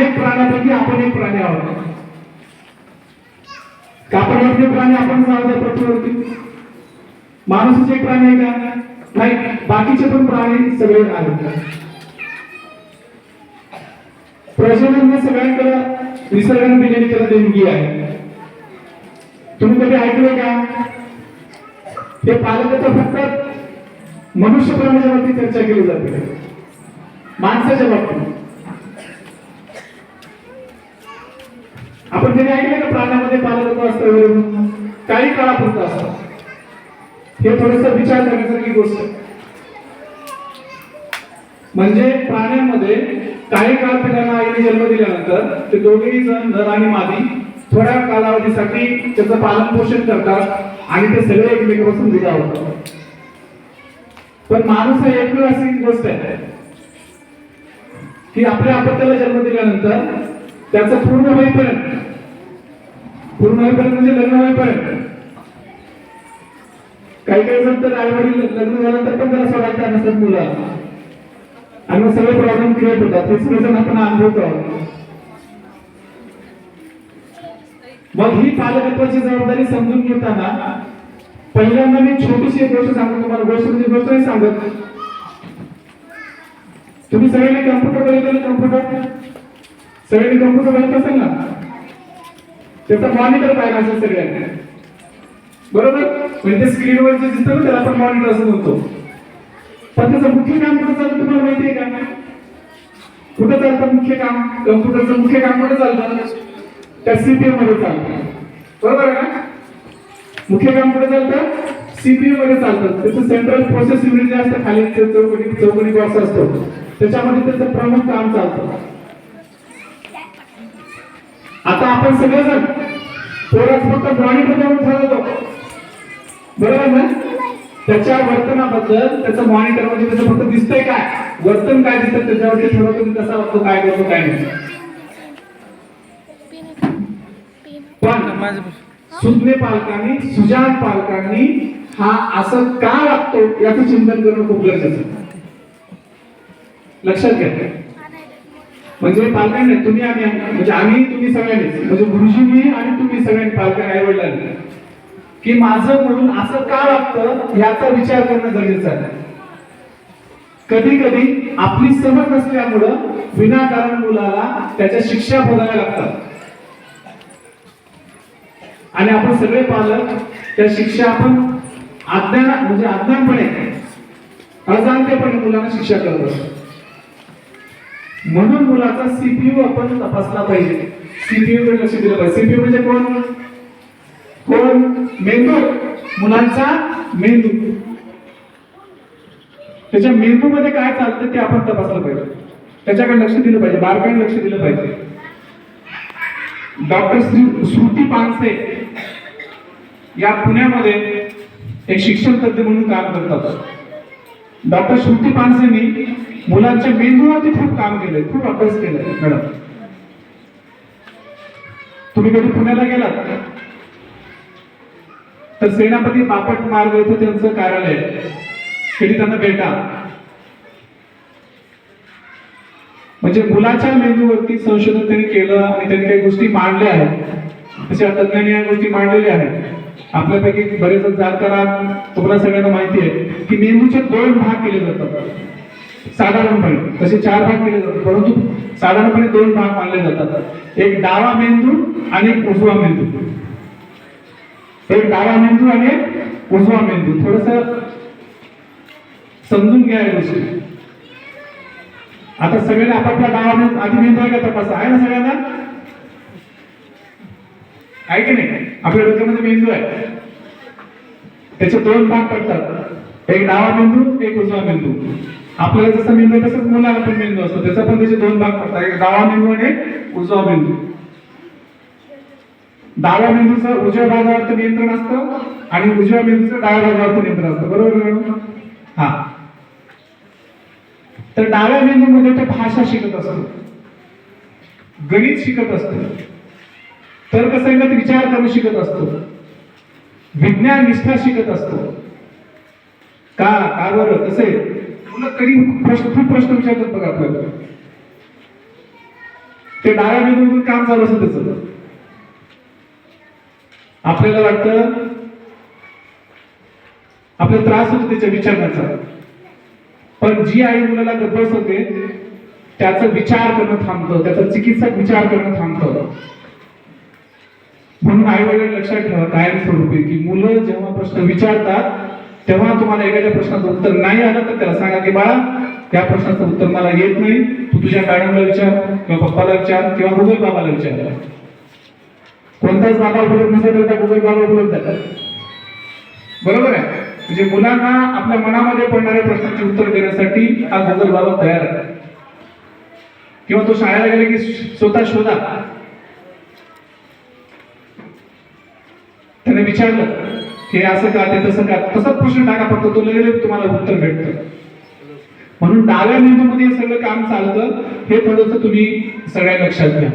अनेक प्राण्यापैकी आपण एक प्राणी आहोत. कापडवरचे प्राणी आपण आहोत पृथ्वीवरती. माणूसच एक प्राणी आहे का? नाही बाकीचे पण प्राणी सगळे आहेत प्रजनन हे सगळ्यांकडे निसर्गाने दिलेली त्याला देणगी आहे. तुम्ही कधी ऐकलंय का? हे तर फक्त मनुष्य प्राण्याच्या बाबतीत चर्चा केली जाते. माणसाच्या बाबतीत. आपण कधी ऐकलं का प्राण्यामध्ये पालकत्व असतं काही काळापुरतं असतं. हे थोडस विचार करण्यासारखी गोष्ट म्हणजे प्राण्यांमध्ये काही काळ पिढ्यांना आईने जन्म दिल्यानंतर ते दोघेही जण नर आणि मादी थोड्या कालावधीसाठी त्याचं पालन पोषण करतात आणि ते सगळे एकमेकांपासून विदा होतात. पण माणूस हा एकमेव अशी गोष्ट आहे की आपल्या अपत्याला जन्म दिल्यानंतर त्याचं पूर्ण होईपर्यंत पूर्ण होईपर्यंत म्हणजे लग्न होईपर्यंत. काही काही जण तर आई वडील लग्न झाल्यानंतर पण त्याला सोडायचा नसतात मुलं. आणि मग सगळे प्रॉब्लेम क्रिएट होतात. हे सगळेजण आपण अनुभवतो. मग ही पालकत्वाची जबाबदारी समजून घेताना पहिल्यांदा मी छोटीशी एक गोष्ट सांगतो तुम्हाला. गोष्ट म्हणजे गोष्ट नाही सांगत. तुम्ही सगळ्यांनी कम्प्युटर बघितलं कम्प्युटर सगळ्यांनी कम्प्युटर बघितलं असेल ना? त्याचा मॉनिटर पाहिजे असेल सगळ्यांनी बरोबर? म्हणजे स्क्रीनवर जे दिसतं ना त्याला आपण मॉनिटर असं म्हणतो. पण त्याचं मुख्य काम कुठं चालतं तुम्हाला माहिती आहे का? कुठं चालतं मुख्य काम? कम्प्युटरचं मुख्य काम कुठं चालतं? त्या सीपीएममध्ये चालतं. बरोबर आहे ना? मुख्य काम कुठे चालतं? सीपीयू मध्ये चालतं. त्याचं सेंट्रल प्रोसेस युनिट जे असतं खाली ते चौकडी चौकडी बॉक्स असतो. त्याच्यामध्ये त्याचं प्रमुख काम चालतं. आता आपण सगळेजण पोरात फक्त मॉनिटर देऊन ठरवतो बरोबर ना? त्याच्या वर्तनाबद्दल त्याचं मॉनिटर म्हणजे त्याचं फक्त दिसतंय काय? वर्तन काय दिसतं त्याच्यावरती ठरवतो की कसा वागतो काय करतो काय नाही. पण सुज्ञ पालकांनी सुजान पालकांनी हा असं का वागतो याचं चिंतन करणं खूप गरजेचं लक्षात घ्या. म्हणजे पालकांनी तुम्ही आम्ही म्हणजे आम्ही तुम्ही सगळ्यांनी. म्हणजे मी आणि तुम्ही सगळ्यांनी पालकांनी आई वडिलांनी की माझं म्हणून असं का लागतं याचा विचार करणं गरजेचं आहे. कधी कधी आपली समज नसल्यामुळं विनाकारण मुलाला त्याच्या शिक्षा भोगाव्या लागतात. आणि आपण सगळे पालक त्या शिक्षा आपण अज्ञान म्हणजे अज्ञानपणे अजाणतेपणे मुलांना शिक्षा करत असतो. म्हणून मुलाचा सीपीयू आपण तपासला पाहिजे. सीपीयू कडे लक्ष दिलं पाहिजे. सीपीयू म्हणजे कोण? कोण? मेंदू. मुलांचा मेंदू. त्याच्या मेंदू मध्ये काय चालतं ते आपण तपासलं पाहिजे. त्याच्याकडे लक्ष दिलं पाहिजे. बारकाईने लक्ष दिलं पाहिजे. डॉक्टर श्रुती पानसे या पुण्यामध्ये एक शिक्षण तज्ञ म्हणून काम करतात. डॉक्टर श्रुती पानसेनी मुलांच्या मेंदूवरती खूप काम केलंय खूप अभ्यास केलाय मॅडम. तुम्ही कधी पुण्याला गेलात? तर सेनापती बापट मार्ग इथं त्यांचं कार्यालय आहे. कधी त्यांना भेटा. म्हणजे मुलाच्या मेंदूवरती संशोधन त्यांनी केलं आणि त्यांनी काही गोष्टी मांडल्या आहेत. तशा तज्ञांनी या गोष्टी मांडलेल्या आहेत. आपल्यापैकी बरेच जाणकार तुम्हाला सगळ्यांना माहिती आहे की मेंदूचे दोन भाग केले जातात. साधारणपणे तसे चार भाग केले जातात परंतु साधारणपणे दोन भाग मानले जातात. एक डावा मेंदू आणि एक उजवा मेंदू. एक डावा मेंदू आणि एक उजवा मेंदू. थोडस समजून घ्या गोष्टी. आता सगळ्यांना आपापला डावा मेंदू आधी मेंदू आहे का तपासा? आहे ना सगळ्यांना? आहे की नाही? आपल्या डोक्यामध्ये मेंदू आहे. त्याचे दोन भाग पडतात. एक डावा मेंदू एक उजवा मेंदू. आपल्याला जसं मेंदू आहे तसंच मुलाला पण मेंदू असतो. त्याचा पण त्याचे दोन भाग पडतात. एक डावा मेंदू आणि उजवा मेंदू. डाव्या मेंदूचं उजव्या भागावरती नियंत्रण असतं आणि उजव्या मेंदूचं डाव्या भागावरती नियंत्रण असतं. बरोबर हा. तर डाव्या मेंदूमध्ये तो भाषा शिकत असतो. गणित शिकत असतो. तर्कसंगत विचार करून शिकत असतो. विज्ञान निष्ठा शिकत असतो. का? का बरं? तसे तुला कधी खूप प्रश्न विचारतात बघा आपल्याला ते डाव्या मेंदूमधून काम चालू असतं त्याचं. आपल्याला वाटतं आपला त्रास होतो त्याच्या विचारण्याचा. पण जी आई मुलाला गप्पस होते त्याचा विचार करणं थांबतं त्याचा चिकित्सक विचार करणं थांबतं. म्हणून आई वडील लक्षात ठेवा कायमस्वरूपी की मुलं जेव्हा प्रश्न विचारतात तेव्हा तुम्हाला एखाद्या प्रश्नाचं उत्तर नाही आलं तर त्याला सांगा की बाळा त्या प्रश्नाचं उत्तर मला येत नाही. तू तुझ्या मॅडमला विचार किंवा पप्पाला विचार किंवा गुगल बाबाला विचार. कोणताच बाबा उपलब्ध नसेल तर त्या गुगल बाबा बोलत जातात बरोबर आहे? म्हणजे मुलांना आपल्या मनामध्ये पडणाऱ्या प्रश्नाचे उत्तर देण्यासाठी हा गुगल बाबा तयार आहे. किंवा तो शाळेला गेला की स्वतः शोधा. त्याने विचारलं हे असं का ते तसं का? तसाच प्रश्न टाका फक्त तो लगेच तुम्हाला उत्तर भेटतं. म्हणून डाव्या मेंदूमध्ये सगळं काम चालतं हे थोडंसं तुम्ही सगळ्या लक्षात घ्या.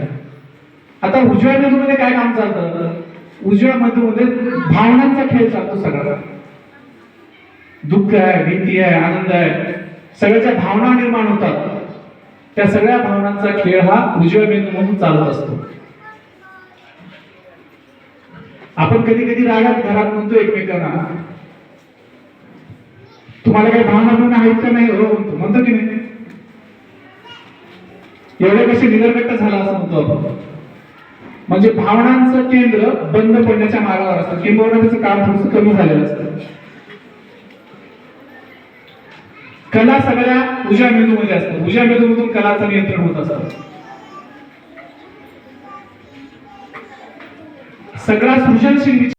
आता उजव्या मेंदूमध्ये काय काम चालतं? उजव्या मेंदूमध्ये भावनांचा खेळ चालतो सगळा. दुःख आहे भीती आहे आनंद आहे. सगळ्याच्या भावना निर्माण होतात. त्या सगळ्या भावनांचा खेळ हा उजव्या मेंदूमधून चालत असतो. आपण कधी कधी रागात घरात म्हणतो एकमेकांना तुम्हाला काही भावना म्हणून आहेत का नाही? हो म्हणतो. म्हणतो की नाही? एवढे कसे निगरगट्ट झाला असं म्हणतो आपण. म्हणजे भावनांचं केंद्र बंद पडण्याच्या मार्गावर असतं. किंबहुना त्याचं काम थोडस कमी झालेलं असतं. कला सगळ्या उजव्या मेंदूमध्ये असतात उजव्या मेंदूमधून कलाचं नियंत्रण होत असतं. सगळा सृजनशील